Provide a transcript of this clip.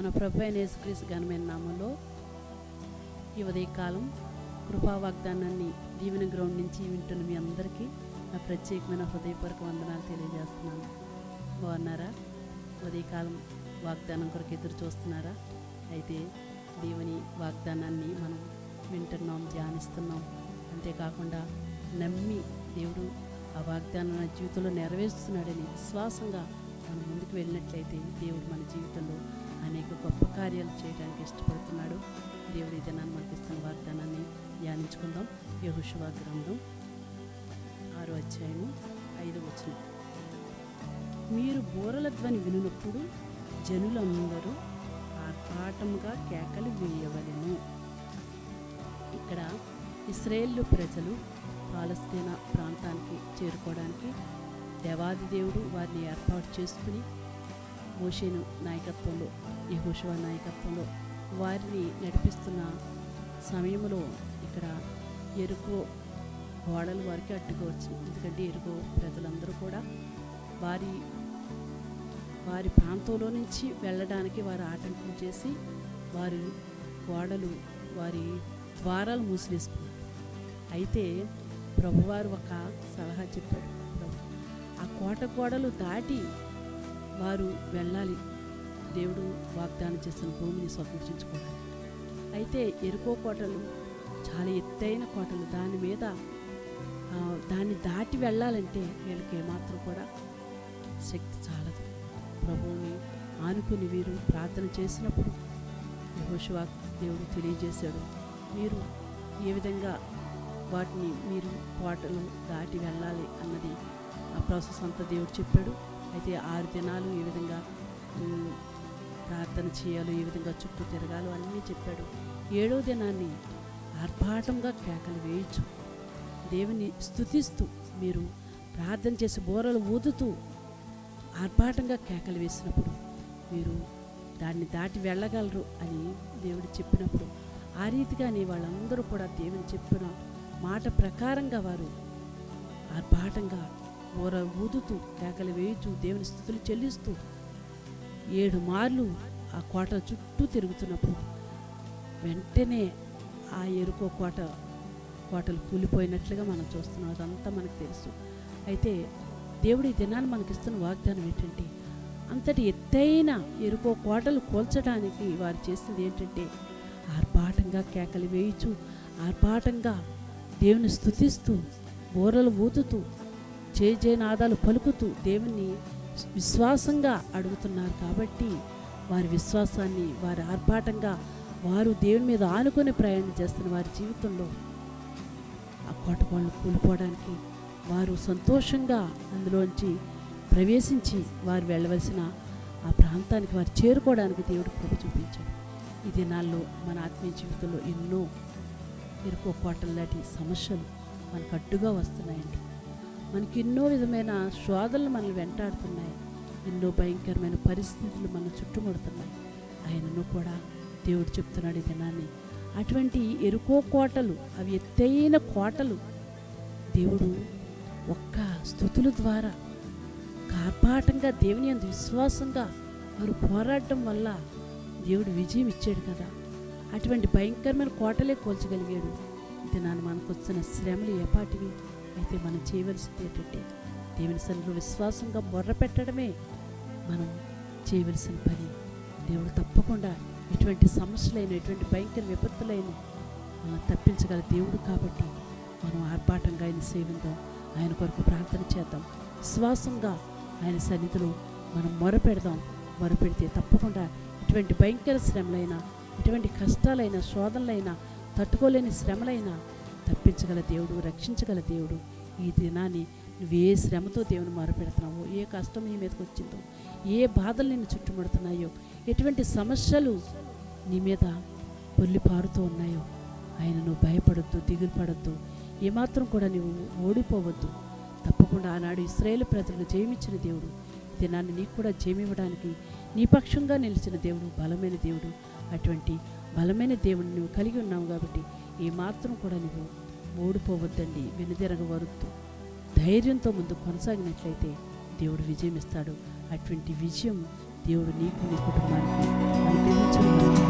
మన ప్రభు అయిన యేసుక్రీస్తు ఘనమైన నామంలో ఈ ఉదయకాలం కృపా వాగ్దానాన్ని దీవెన గ్రౌండ్ నుంచి వింటున్న మీ అందరికీ నా ప్రత్యేకమైన హృదయపూర్వక వందనాలు తెలియజేస్తున్నాను. బాగున్నారా? ఉదయకాలం వాగ్దానం కొరకు ఎదురు చూస్తున్నారా? అయితే దేవుని వాగ్దానాన్ని మనం వింటున్నాం ధ్యానిస్తున్నాం. అంతేకాకుండా నమ్మి దేవుడు ఆ వాగ్దానం నా జీవితంలో నెరవేరుస్తున్నాడని విశ్వాసంగా మనం ముందుకు వెళ్ళినట్లయితే దేవుడు మన జీవితంలో అనేక గొప్ప కార్యాలు చేయడానికి ఇష్టపడుతున్నాడు. దేవుడి దినాన్ని మనకి ఇస్తున్న వాగ్దానాన్ని ధ్యానించుకుందాం. యహుశువ గ్రంథం ఆరు అధ్యాయము ఐదు వచ్చిన మీరు బోరల ధ్వని వినునప్పుడు జనులందరూ ఆర్పాటముగా కేకలు వేయవలెను. ఇక్కడ ఇస్రాయేల్ ప్రజలు పాలస్తీనా ప్రాంతానికి చేరుకోవడానికి దేవాది దేవుడు వారిని ఏర్పాటు చేసుకుని మోషేను నాయకత్వంలో యహోషువ నాయకత్వంలో వారిని నడిపిస్తున్న సమయంలో ఇక్కడ ఎరుకో గోడలు వారికి అడ్డుకోవచ్చు ఎందుకంటే ఎరుకో ప్రజలందరూ కూడా వారి వారి ప్రాంతంలో నుంచి వెళ్ళడానికి వారు ఆటంకం చేసి వారి గోడలు వారి ద్వారాలు మూసివేసుకున్నారు. అయితే ప్రభువారు ఒక సలహా చెప్పాడు. ఆ కోట గోడలు దాటి వారు వెళ్ళాలి. దేవుడు వాగ్దానం చేసిన భూమిని స్వతంత్రించుకోవాలి అయితే ఎరుకో కోటలు చాలా ఎత్తైన కోటలు దాని మీద దాన్ని దాటి వెళ్ళాలంటే వీళ్ళకి ఏమాత్రం కూడా శక్తి చాలదు. ప్రభువుని ఆనుకుని వీరు ప్రార్థన చేసినప్పుడు యెహోషువ దేవుడు తెలియజేశాడు. మీరు ఏ విధంగా వాటిని మీరు కోటలు దాటి వెళ్ళాలి అన్నది ఆ ప్రాసెస్ అంతా దేవుడు చెప్పాడు. అయితే ఆరు దినాలు ఏ విధంగా ప్రార్థన చేయాలో ఏ విధంగా చుట్టూ తిరగాలో అన్నీ చెప్పాడు. ఏడో దినాన్ని ఆర్భాటంగా కేకలు వేయచ్చు. దేవుని స్తుతిస్తూ మీరు ప్రార్థన చేసి బోరలు ఊదుతూ ఆర్భాటంగా కేకలు వేసినప్పుడు మీరు దాన్ని దాటి వెళ్ళగలరు అని దేవుడు చెప్పినప్పుడు ఆ రీతిగానే వాళ్ళందరూ కూడా దేవుని చెప్పిన మాట ప్రకారంగా వారు ఆర్భాటంగా ఊర ఊదుతూ కేకలు వేయుచూ దేవుని స్థుతులు చెల్లిస్తూ ఏడు మార్లు ఆ కోట చుట్టూ తిరుగుతున్నప్పుడు వెంటనే ఆ ఎరుకో కోట కోటలు కూలిపోయినట్లుగా మనం చూస్తున్నాం. అదంతా మనకు తెలుసు. అయితే దేవుడు ఈ దినాన్ని మనకి ఇస్తున్న వాగ్దానం ఏంటంటే అంతటి ఎత్తైన ఎరుకో కోటలు కూల్చడానికి వారు చేసింది ఏంటంటే ఆర్భాటంగా కేకలు వేయుచు ఆర్భాటంగా దేవుని స్థుతిస్తూ బోరలు ఊతుతూ జయ జయనాదాలు పలుకుతూ దేవుణ్ణి విశ్వాసంగా అడుగుతున్నారు కాబట్టి వారి విశ్వాసాన్ని వారి ఆర్భాటంగా వారు దేవుని మీద ఆనుకొని ప్రయాణం చేస్తున్న వారి జీవితంలో ఆ కోటకోళ్ళు కూలిపోవడానికి వారు సంతోషంగా అందులోంచి ప్రవేశించి వారు వెళ్ళవలసిన ఆ ప్రాంతానికి వారు చేరుకోవడానికి దేవుడు కృప చూపించాడు. ఈ దినాల్లో మన ఆత్మీయ జీవితంలో ఎన్నో ఇరుకో కోటలు లాంటి సమస్యలు మనకు అడ్డుగా వస్తున్నాయండి. మనకి ఎన్నో విధమైన శోధనలు మనల్ని వెంటాడుతున్నాయి. ఎన్నో భయంకరమైన పరిస్థితులు మన చుట్టుముడుతున్నాయి. ఆయనను కూడా దేవుడు చెప్తున్నాడు ఈ దినాన్ని. అటువంటి ఎరుకో కోటలు అవి ఎత్తైన కోటలు దేవుడు ఒక్క స్థుతుల ద్వారా కార్పాటంగా దేవుని అందు విశ్వాసంగా వారు పోరాడటం వల్ల దేవుడు విజయం ఇచ్చాడు కదా. అటువంటి భయంకరమైన కోటలే కోల్చగలిగాడు. ఇది నాన్న మనకు వచ్చిన శ్రమలు ఏపాటివి అయితే మనం చేయవలసింది ఏంటంటే దేవుని సన్నిధిలో విశ్వాసంగా మొర్ర పెట్టడమే మనం చేయవలసిన పని. దేవుడు తప్పకుండా ఎటువంటి సమస్యలైన ఎటువంటి భయంకర విపత్తులైన మనం తప్పించగల దేవుడు కాబట్టి మనం ఆర్భాటంగా ఆయన సేవిందాం ఆయన కొరకు ప్రార్థన చేద్దాం. విశ్వాసంగా ఆయన సన్నిధిలో మనం మొరపెడదాం మొరపెడితే తప్పకుండా ఇటువంటి భయంకర శ్రమలైనా ఇటువంటి కష్టాలైనా శోధనలైనా తట్టుకోలేని శ్రమలైనా తప్పించగల దేవుడు రక్షించగల దేవుడు. ఈ దినాన్ని నువ్వు ఏ శ్రమతో దేవుని మొరపెడుతున్నావో ఏ కష్టం నీ మీదకి వచ్చిందో ఏ బాధలు నిన్ను చుట్టుముడుతున్నాయో ఎటువంటి సమస్యలు నీ మీద పొల్లిపారుతూ ఉన్నాయో ఆయన నువ్వు భయపడొద్దు దిగులు పడొద్దు. ఏమాత్రం కూడా నువ్వు ఓడిపోవద్దు. తప్పకుండా ఆనాడు ఇస్రాయేల్ ప్రజలకు జయమిచ్చిన దేవుడు. దినాన్ని నీకు కూడా జయమివ్వడానికి నీ పక్షంగా నిలిచిన దేవుడు బలమైన దేవుడు. అటువంటి బలమైన దేవుడిని నువ్వు కలిగి ఉన్నావు కాబట్టి ఏమాత్రం కూడా నువ్వు ఓడిపోవద్దండి వెనుదిరగవరొద్దు ధైర్యంతో ముందు కొనసాగినట్లయితే దేవుడు విజయం ఇస్తాడు అటువంటి విజయం దేవుడు నీకు నీ కుటుంబానికి అనుగ్రహించును